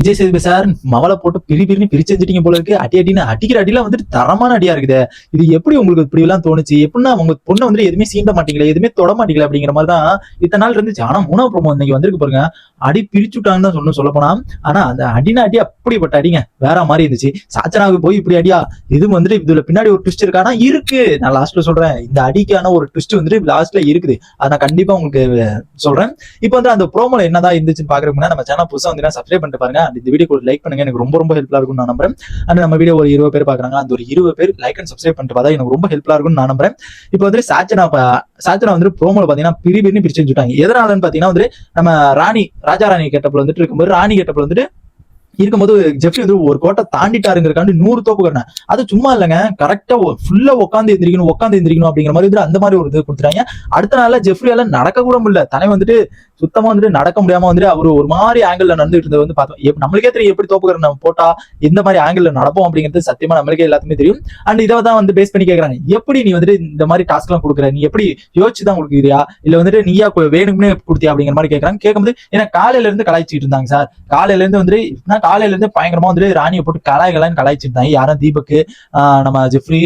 Vijay Sethupathi sir மவளை போட்டு பிரி பிரின்னு பிரிச்செஞ்சிட்டீங்க போல இருக்கு. அடி அடின்னு அடிக்கிற அடியெல்லாம் வந்துட்டு தரமான அடியா இருக்குது. இது எப்படி உங்களுக்கு இப்படி எல்லாம் தோணுச்சு? எப்படின்னா உங்க பொண்ணை வந்து எதுவுமே சீண்ட மாட்டீங்களா எதுவுமே தொட மாட்டீங்களா அப்படிங்கிற மாதிரி தான் இத்தனை நாள் இருந்துச்சு ஆனா மூணாவது ப்ரோமோ இன்னைக்கு வந்திருக்கு பாருங்க. அடி பிரிச்சு விட்டாங்கன்னு தான் சொல்லணும் சொல்ல போனா ஆனா அந்த அடினா அடி அப்படிப்பட்ட அடிங்க. வேற மாதிரி இருந்துச்சு. சாச்சனாவுக்கு போய் இப்படி அடியா? இது வந்துட்டு இதுல பின்னாடி ஒரு ட்விஸ்ட் இருக்கானா? இருக்கு. நான் லாஸ்ட்ல சொல்றேன். இந்த அடிக்கான ஒரு ட்விஸ்ட் வந்துட்டு லாஸ்ட்ல இருக்குது. அதை நான் கண்டிப்பா உங்களுக்கு சொல்றேன். இப்போ வந்து அந்த ப்ரோமோல என்னதான் இருந்துச்சுன்னு பாக்குறோம்னா நம்ம சேனல் புதுசா வந்து சப்ஸ்கிரைப் பண்ணிட்டு பாருங்க. அண்ட் இந்த வீடியோ லைக் பண்ணுங்க. எனக்கு ரொம்ப ரொம்ப ஹெல்ப்ஃபுல்லாக இருக்கும்னு நான் நம்புறேன். அண்ட் நம்ம வீடியோ ஒரு இருபது பேர் பாக்குறாங்க அந்த ஒரு இருபது பேர் லைக் அண்ட் சப்ஸ்கிரைப் பண்ணிட்டு பார்த்தா எனக்கு ரொம்ப ஹெல்ப்ஃபுல்லாக இருக்கும்னு நான் நம்புறேன். இப்போ வந்து சாச்சனா சாச்சனா வந்து ப்ரோமோல பாத்தீங்கன்னா பிரி பிரின்னு பிரிச்சு வச்சுட்டாங்க. எதனாலன்னு பாத்தீங்கன்னா வந்து நம்ம ராணி ராஜா ராணி கெட்டப்ல வந்துட்டு இருக்கும்போது ராணி கெட்டப்ல வந்துட்டு இருக்கும்போது ஜெஃப்ரி வந்து ஒரு கோட்டை தாண்டிட்டாருங்கிறக்காண்டி நூறு தோப்பு அது சும்மா இல்லைங்க. கரெக்டா ஃபுல்லா உட்காந்து எந்திரிக்கணும் உட்காந்து எந்திரிக்கணும் அப்படிங்கிற மாதிரி வந்து அந்த மாதிரி ஒரு இது கொடுத்துட்டாங்க. அடுத்த நாள்ல ஜெஃப்ரியால நடக்க கூட முடியல. தலை வந்துட்டு சுத்தமா வந்துட்டு நடக்க முடியாம வந்துட்டு அவர் ஒரு மாதிரி ஆங்கிள் நடந்துட்டு இருந்தது வந்து பார்த்தோம். நம்மளுக்கே தெரியும் எப்படி தோப்புக்கிற நம்ம போட்டா எந்த மாதிரி ஆங்கிள் நடப்போம் அப்படிங்கிறது சத்தியமா நம்மளுக்கே எல்லாத்துக்குமே தெரியும். அண்ட் இதை தான் வந்து பேஸ் பண்ணி கேக்குறாங்க. எப்படி நீ வந்துட்டு இந்த மாதிரி டாஸ்க் எல்லாம் கொடுக்குற? நீ எப்படி யோசிச்சு தான் கொடுக்குறியா இல்ல வந்துட்டு நீயா வேணும்னே கொடுத்தியா அப்படிங்கிற மாதிரி கேட்கறாங்க கேட்கும்போது ஏன்னா காலையில இருந்து கலாய்ச்சிட்டு இருந்தாங்க சார். காலையில இருந்து வந்துட்டு காலையில இருந்து பயங்கரமா வந்துட்டு ராணியை போட்டு கலாய் கலாய்ச்சிருந்தாங்க. யாரும் தீபக்கு ஆஹ் நம்ம ஜெஃப்ரி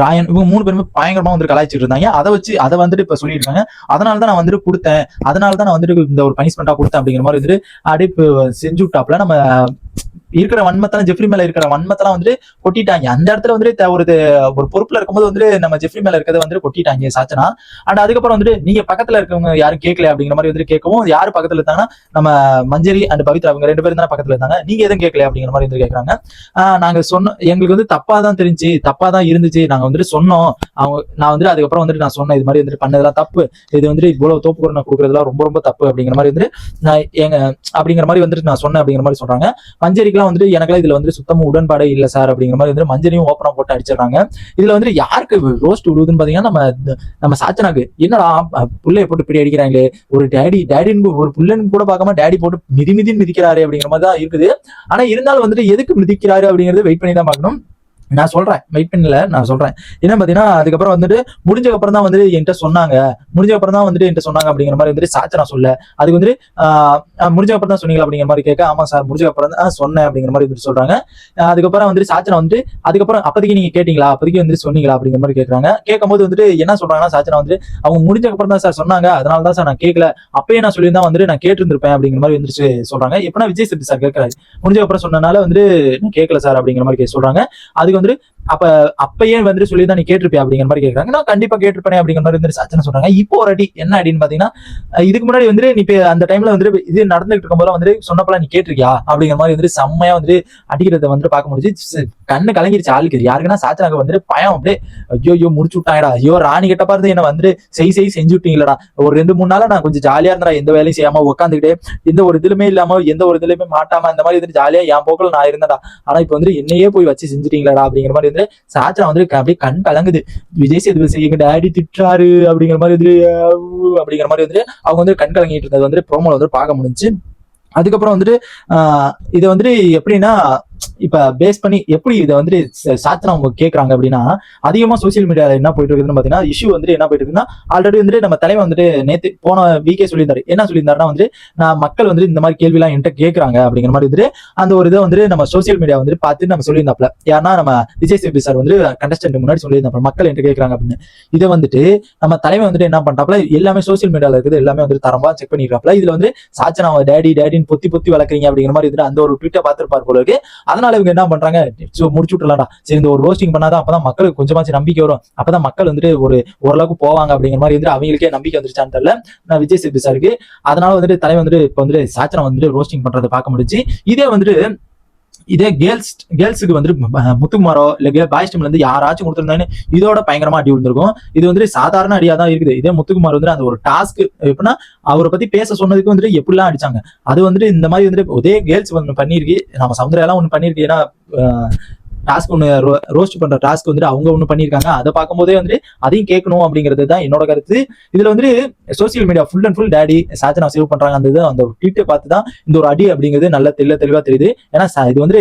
ராயன் இவங்க மூணு பேருமே பயங்கரமா வந்து கலாய்ச்சிட்டு இருந்தாங்க. அதை வச்சு அதை வந்துட்டு இப்ப சொல்லிட்டு இருக்காங்க அதனால தான் நான் வந்துட்டு கொடுத்தேன். அதனால தான் நான் வந்துட்டு இந்த ஒரு பனிஷ்மெண்டா கொடுத்தேன் அப்படிங்கிற மாதிரி வந்துட்டு அப்படியே செஞ்சு விட்டாப்ல நம்ம இருக்கிற வன்மத்தெல்லாம் ஜெஃப்ரி மேல இருக்கிற வன்மத்தெல்லாம் வந்துட்டு கொட்டிட்டாங்க. அந்த இடத்துல வந்துட்டு ஒரு ஒரு பொறுப்புல இருக்கும்போது வந்துட்டு நம்ம ஜெஃப்ரி மேல இருக்கிறத வந்துட்டு கொட்டிட்டாங்க சாச்சனா. அண்ட் அதுக்கப்புறம் வந்துட்டு நீங்க பக்கத்துல இருக்கவங்க யாரும் கேட்கல அப்படிங்கிற மாதிரி வந்துட்டு கேட்கவும் யாரு பக்கத்துல இருந்தாங்கன்னா நம்ம மஞ்சரி அண்ட் பவித்ரா அவங்க ரெண்டு பேரும் தானே பக்கத்துல இருந்தாங்க. நீங்க எதுவும் கேட்கல அப்படிங்கிற மாதிரி வந்து கேட்கறாங்க நாங்க சொன்ன எங்களுக்கு வந்து தப்பா தான் தெரிஞ்சு தப்பா தான் இருந்துச்சு. நாங்க வந்துட்டு சொன்னோம். அவங்க நான் வந்துட்டு அதுக்கப்புறம் வந்துட்டு நான் சொன்னேன் இது மாதிரி வந்துட்டு பண்ணதெல்லாம் தப்பு. இது வந்துட்டு இவ்வளவு தோப்பு நான் கொடுக்குறதுலாம் ரொம்ப ரொம்ப தப்பு அப்படிங்கிற மாதிரி வந்துட்டு நான் எங்க அப்படிங்கிற மாதிரி வந்துட்டு நான் சொன்னேன் அப்படிங்கிற மாதிரி சொல்றாங்க. மஞ்சரிக்கெல்லாம் வந்துட்டு எனக்கெல்லாம் இதுல வந்து சுத்தமா உடன்பாடே இல்ல சார் அப்படிங்கிற மாதிரி வந்து மஞ்சனையும் ஓப்பனா போட்டு அடிச்சிடறாங்க. இதுல வந்துட்டு யாருக்கு ரோஸ்ட் விடுவதுன்னு பாத்தீங்கன்னா நம்ம நம்ம சாச்சனாக்கு என்னடா பிள்ளைய போட்டு பிடி அடிக்கிறாங்களே. ஒரு டேடி டேடின்னு ஒரு புள்ளன்னு கூட பார்க்காம டேடி போட்டு மிதி மிதின்னு மிதிக்கிறாரு அப்படிங்கிற மாதிரி தான் இருக்குது. ஆனா இருந்தாலும் வந்துட்டு எதுக்கு மிதிக்கிறாரு அப்படிங்கறது வெயிட் பண்ணி தான் பார்க்கணும். நான் சொல்றேன். வெயிட் பண்ணல நான் சொல்றேன். என்ன பாத்தீங்கன்னா அதுக்கப்புறம் வந்துட்டு முடிஞ்சதுக்கு அப்புறம் தான் வந்துட்டு என்கிட்ட சொன்னாங்க. முடிஞ்ச அப்புறம் தான் வந்துட்டு என்கிட்ட சொன்னாங்க அப்படிங்கிற மாதிரி வந்துட்டு நான் சொல்ல அதுக்கு வந்துட்டு ஆஹ் முடிஞ்ச அப்புறம் தான் சொன்னீங்க அப்படிங்கிற மாதிரி கேட்க ஆமா சார் முடிஞ்ச அப்புறம் தான் சொன்னேன் அப்படிங்கிற மாதிரி வந்துட்டு சொல்றாங்க. அதுக்கப்புறம் வந்துட்டு சாச்சனா வந்துட்டு அதுக்கப்புறம் அப்போதைக்கு நீங்க கேட்டீங்களா? அப்போதைக்கு வந்துட்டு சொன்னீங்களா அப்படிங்கிற மாதிரி கேட்கறாங்க கேட்கும்போது வந்துட்டு என்ன சொல்றாங்கன்னா சாச்சனா வந்து அவங்க முடிஞ்சதுக்கு அப்புறம் தான் சார் சொன்னாங்க. அதனால தான் சார் நான் கேட்கல அப்பயே நான் சொல்லியிருந்தா வந்துட்டு நான் கேட்டிருந்திருப்பேன் அப்படிங்கிற மாதிரி வந்துட்டு சொல்றாங்க. எப்படின்னா விஜய் சத்தி சார் கேட்கறாரு. முடிஞ்சக்கப்புறம் சொன்னனால வந்துட்டு நான் கேட்கல சார் அப்படிங்கிற மாதிரி சொல்றாங்க. அதுக்கு வந்துட்டு அப்ப அப்பயே வந்துட்டு சொல்லி தான் நீ கேட்டிருப்பியா அப்படிங்கிற மாதிரி கேட்கறாங்க நான் கண்டிப்பா கேட்டிருப்பேன் அப்படிங்கிற மாதிரி வந்து சச்சனை சொல்றாங்க. இப்போ ஒரு அடி என்ன அடின்னு பாத்தீங்கன்னா இதுக்கு முன்னாடி வந்துட்டு நீ அந்த டைம்ல வந்துட்டு இது நடந்துகிட்டு இருக்கும்போது வந்துட்டு சொன்னப்பல நீ கேட்டிருக்கியா அப்படிங்கிற மாதிரி வந்துட்டு செம்மையா வந்துட்டு அடிக்கிறத வந்துட்டு பார்க்க முடிஞ்சு கண்ணு கலங்கிருச்சு ஆளுக்கு. யாருக்குன்னா சாச்சனாக்கு வந்துட்டு பயம் அப்படியே ஐயோ ஐயோ முடிச்சு விட்டாங்கடா. ஐயோ ராணி கிட்ட பார்த்து என்ன வந்துட்டு செய் செய் செஞ்சு விட்டீங்களடா. ஒரு ரெண்டு மூணு நாளா நான் கொஞ்சம் ஜாலியா இருந்தா எந்த வேலையும் செய்யாம உட்காந்துக்கிட்டே எந்த ஒரு இதுலுமே இல்லாம எந்த ஒரு இதுலயுமே மாட்டாம அந்த மாதிரி வந்துட்டு ஜாலியா என் போக்கில் நான் இருந்தேன்டா. ஆனா இப்ப வந்துட்டு என்னையே போய் வச்சு செஞ்சுட்டீங்களாடா அப்படிங்கிற மாதிரி வந்து சாத்ரா வந்து அப்படியே கண் கலங்குது. விஜய் சேதுபதி எங்க டேடி திட்டாரு அப்படிங்கிற மாதிரி வந்து அப்படிங்கிற மாதிரி வந்து அவங்க வந்து கண் கலங்கிட்டு இருந்தது வந்து ப்ரோமோல வந்து பார்க்க முடிஞ்சு. அதுக்கப்புறம் வந்துட்டு ஆஹ் இது வந்துட்டு எப்படின்னா இப்ப பேஸ் பண்ணி எப்படி இதை வந்து ச- அவங்க கேட்கறாங்க அப்படின்னா அதிகமா சோசியல் மீடியால என்ன போயிட்டு இருக்குதுன்னு பாத்தீங்கன்னா இஷ்யூ வந்துட்டு என்ன போயிட்டு இருக்குன்னா ஆல்ரெடி வந்துட்டு நம்ம தலைவர் வந்துட்டு நேத்து போன வீக்கே சொல்லியிருந்தாரு. என்ன சொல்லியிருந்தாருன்னா வந்து நான் மக்கள் வந்து இந்த மாதிரி கேள்வி எல்லாம் என்கிட்ட கேக்குறாங்க அப்படிங்கிற மாதிரி வந்துட்டு அந்த ஒரு இதை வந்துட்டு நம்ம சோசியல் மீடியா வந்து பார்த்து நம்ம சொல்லியிருந்தாப்ல யாருன்னா நம்ம விஜய் சேபி சார் வந்து கண்டஸ்டன்ட் முன்னாடி சொல்லியிருந்தாப்ல மக்கள் என்கிட்ட கேட்கறாங்க அப்படின்னு. இதை வந்துட்டு நம்ம தலைவன் வந்துட்டு என்ன பண்றாப்ல எல்லாமே சோசியல் மீடியால இருக்குது எல்லாமே வந்துட்டு தரமா செக் பண்ணிருக்காப்ல இதுல வந்து சாச்சனா டேடி டேடின்னு பொத்தி பொத்தி வளர்க்குறீங்க அப்படிங்கிற மாதிரி அந்த ஒரு ட்விட்டை பார்த்துருப்பார் போல இருக்கு. அதனால இவங்க என்ன பண்றாங்க? சோ, முடிச்சு விட்டுலாம்டா சரி இந்த ஒரு ரோஸ்டிங் பண்ணாதான் அப்பதான் மக்களுக்கு கொஞ்சமாச்சு நம்பிக்கை வரும். அப்பதான் மக்கள் வந்துட்டு ஒரு ஓரளவுக்கு போவாங்க அப்படிங்கிற மாதிரி வந்துட்டு அவங்களுக்கே நம்பிக்கை வந்துருச்சான்னு தெரியல. நான் விஜய் சேபி சாருக்கு அதனால வந்துட்டு தலைவர் வந்துட்டு இப்ப வந்துட்டு சாச்சனா வந்துட்டு ரோஸ்டிங் பண்றதை பார்க்க முடிச்சு இதே வந்துட்டு இதே கேர்ள்ஸ் கேர்ள்ஸுக்கு வந்துட்டு முத்துக்குமாரோ இல்லை பாய்ஸ் டீம்ல இருந்து யாராச்சும் கொடுத்துருந்தாங்கன்னு இதோட பயங்கரமா அடி விழுந்திருக்கும். இது வந்துட்டு சாதாரண அடியா தான் இருக்குது. இதே முத்துக்குமார் வந்துட்டு அந்த ஒரு டாஸ்க் எப்படின்னா அவரை பத்தி பேச சொன்னதுக்கு வந்துட்டு எப்படிலாம் அடிச்சாங்க. அது வந்துட்டு இந்த மாதிரி வந்துட்டு ஒரே கேர்ள்ஸ் ஒன்று பண்ணிருக்கு நம்ம சமுதிரம் ஒன்று பண்ணிருக்கு ஏன்னா டாஸ்க் ஒன்று ரோஸ்ட் பண்ற டாஸ்க் வந்துட்டு அவங்க ஒன்று பண்ணியிருக்காங்க. அதை பார்க்கும்போதே வந்துட்டு அதையும் கேட்கணும் அப்படிங்கிறது தான் என்னோட கருத்து. இதுல வந்து social media full and full daddy Sachana save பண்றாங்க. அந்த இது அந்த ட்வீட்டை பார்த்து தான் இந்த ஒரு அடி அப்படிங்கிறது நல்ல தெளிவா தெளிவா தெரியுது. ஏன்னா இது வந்து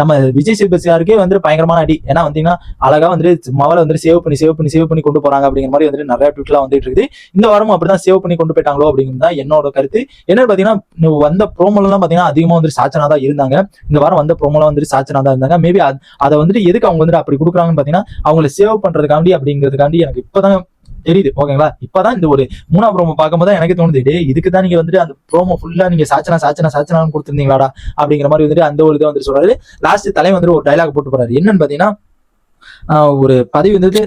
நம்ம விஜய் சேதுபதி வந்து பயங்கரமான அடி. ஏன்னா வந்தீங்கன்னா அழகா வந்து மவளை வந்து சேவ் பண்ணி சேவ் பண்ணி சேவ் பண்ணி கொண்டு போறாங்க அப்படிங்கிற மாதிரி வந்துட்டு நிறைய ட்விட்லாம் வந்துட்டு இருக்குது இந்த வாரமும் அப்படிதான் சேவ் பண்ணி கொண்டு போயிட்டாங்களோ அப்படிங்கிறது தான் என்னோட கருத்து. என்னன்னு பாத்தீங்கன்னா வந்த ப்ரோமோலாம் பாத்தீங்கன்னா அதிகமா வந்து சாச்சனா தான் இருந்தாங்க. இந்த வாரம் வந்த ப்ரோமோலாம் வந்து சாச்சனா தான் இருந்தாங்க. மேபி அதை வந்துட்டு எதுக்கு அவங்க வந்துட்டு அப்படி கொடுக்குறாங்கன்னு பாத்தீங்கன்னா அவங்கள சேவ் பண்றதுக்காண்டி அப்படிங்கிறதுக்காண்டி எனக்கு இப்பதான் தெரியுது ஓகேங்களா இப்பதான் இந்த ஒரு மூணா ப்ரோமோ பார்க்கும்போது தான் எனக்கு தோணுது டே இதுக்கு தான் நீங்க வந்துட்டு அந்த ப்ரோமோ ஃபுல்லா நீங்க சாச்சனா சாச்சனா சாச்சனா கொடுத்துருந்தீங்களாடா? அப்படிங்கிற மாதிரி வந்துட்டு அந்த ஒரு இதை வந்துட்டு சொல்றாரு. லாஸ்ட் தலை வந்துட்டு ஒரு டைலாக் போட்டு போறாரு. என்னன்னு பாத்தீங்கன்னா ஒரு பதவி வந்துட்டு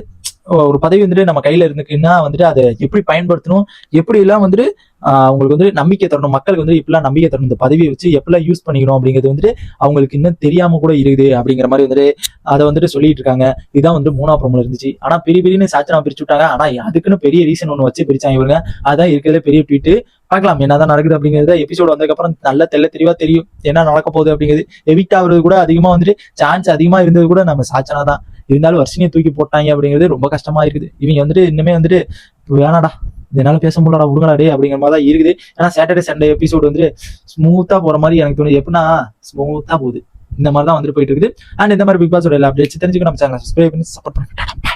ஒரு பதவி வந்துட்டு நம்ம கையில இருந்துக்குன்னா வந்துட்டு அதை எப்படி பயன்படுத்தணும் எப்படி எல்லாம் வந்துட்டு அவங்களுக்கு வந்து நம்பிக்கை தரணும். மக்களுக்கு வந்து இப்படிலாம் நம்பிக்கை தரணும். இந்த பதவியை வச்சு எப்படிலாம் யூஸ் பண்ணிக்கணும் அப்படிங்கிறது வந்துட்டு அவங்களுக்கு இன்னும் தெரியாம கூட இருக்குது அப்படிங்கிற மாதிரி வந்துட்டு அதை வந்துட்டு சொல்லிட்டு இருக்காங்க. இதுதான் வந்து மூணா ப்ரோமோல இருந்துச்சு. ஆனா பெரிய பெரிய சாச்சனா பிரிச்சு விட்டாங்க. ஆனா அதுக்குன்னு பெரிய ரீசன் ஒண்ணு வச்சு பிரிச்சாங்க இவங்க. அதான் இருக்கிறதுல பெரிய ட்வீட்டு பார்க்கலாம். என்னதான் நடக்குது அப்படிங்கிறது எபிசோடு வந்ததுக்கு அப்புறம் நல்ல தெல்ல தெளிவா தெரியும். என்ன நடக்க போகுது அப்படிங்கிறது. எவிக்ட் ஆகுறது கூட அதிகமா வந்துட்டு சான்ஸ் அதிகமா இருந்தது கூட நம்ம சாச்சனா தான். இருந்தாலும் வர்ஷினியை தூக்கி போட்டாங்க அப்படிங்கிறது ரொம்ப கஷ்டமா இருக்குது. இவங்க வந்துட்டு இன்னுமே வந்துட்டு வேணாடா இதனால பேச முடியலடா விடுங்கடா டே அப்படிங்கிற மாதிரி தான் இருக்குது. ஏன்னா சாட்டர்டே சண்டே எபிசோடு வந்துட்டு ஸ்மூத்தா போற மாதிரி எனக்கு தோணுது. எப்படின்னா ஸ்மூத்தா போகுது. இந்த மாதிரி தான் வந்துட்டு போயிட்டு இருக்குது. அண்ட் இந்த மாதிரி பிக் பாஸோட எல்லா அப்டேட்ஸ் தெரிஞ்சுக்கணும் நம்ம சேனல் சப்ஸ்கிரைப் பண்ணி சப்போர்ட் பண்ணுங்க